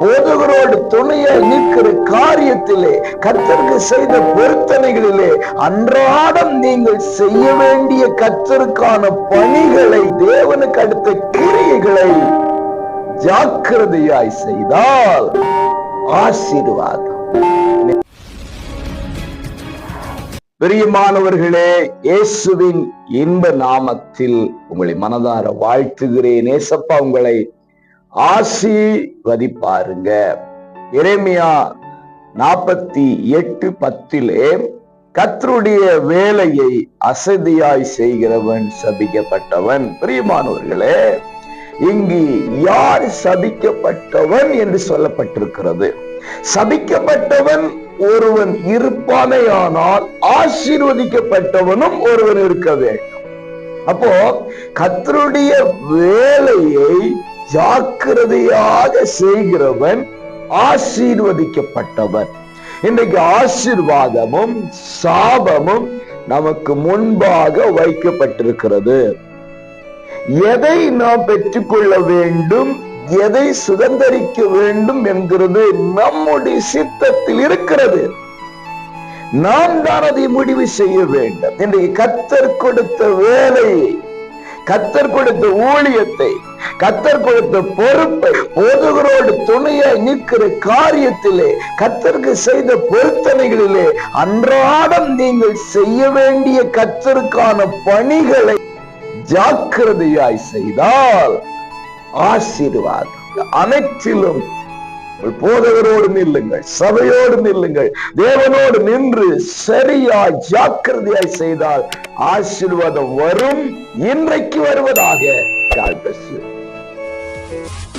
போதகரோடு துணையை நிற்கிற காரியத்திலே கத்தருக்கு செய்த பொருத்தனைகளிலே அன்றாடம் நீங்கள் செய்ய வேண்டிய கத்தருக்கான பணிகளை தேவனுக்கு அடுத்த கிரியைகளை ஜாக்கிரதையாய் செய்தால் ஆசீர்வாதம். பிரியமானவர்களே இயேசுவின் இன்ப நாமத்தில் உங்களை மனதார வாழ்த்துகிறேன். ஏசப்பா உங்களை ஆசீர்வதிப்பாருங்க. இறைமையா நாற்பத்தி எட்டு பத்திலே கத்தருடைய வேலையை அசதியாய் செய்கிறவன் சபிக்கப்பட்டவன். பிரியமானவர்களே இங்கு யார் சபிக்கப்பட்டவன் என்று சொல்லப்பட்டிருக்கிறது. சபிக்கப்பட்டவன் ஒருவன் இருப்பானேயானால் ஆசீர்வதிக்கப்பட்டவனும் ஒருவன் இருக்க வேண்டும். அப்போ கத்தருடைய வேலையை ஜாக்கிரதையாக செய்கிறவன் ஆசீர்வதிக்கப்பட்டவன். இன்றைக்கு ஆசீர்வாதமும் சாபமும் நமக்கு முன்பாக வைக்கப்பட்டிருக்கிறது. எதை நாம் பெற்றுக்கொள்ள வேண்டும் எதை சுதந்திரிக்க வேண்டும் என்கிறது நம்முடைய சித்தத்தில் இருக்கிறது. நாம் தான் அதை முடிவு செய்ய வேண்டும். இன்றைக்கு கத்தர் கொடுத்த வேலையை கத்தர் கொடுத்த ஊழியத்தை கத்தர் கொடுத்த பொறுப்பை போதகரோடு துணையாய் நிற்கிற காரியத்திலே கத்தருக்கு செய்த பொருத்தனைகளிலே அன்றாடம் நீங்கள் செய்ய வேண்டிய கத்தருக்கான பணிகளை ஜாக்கிரதையாய் செய்தால் ஆசீர்வாதம் அனைத்திலும் போதகரோடு நில்லுங்கள் சபையோடு நில்லுங்கள் தேவனோடு நின்று சரியாய் ஜாக்கிரதையாய் செய்தால் ஆசீர்வாதம் வரும் இன்றைக்கு வருவதாக God bless you. Thank you.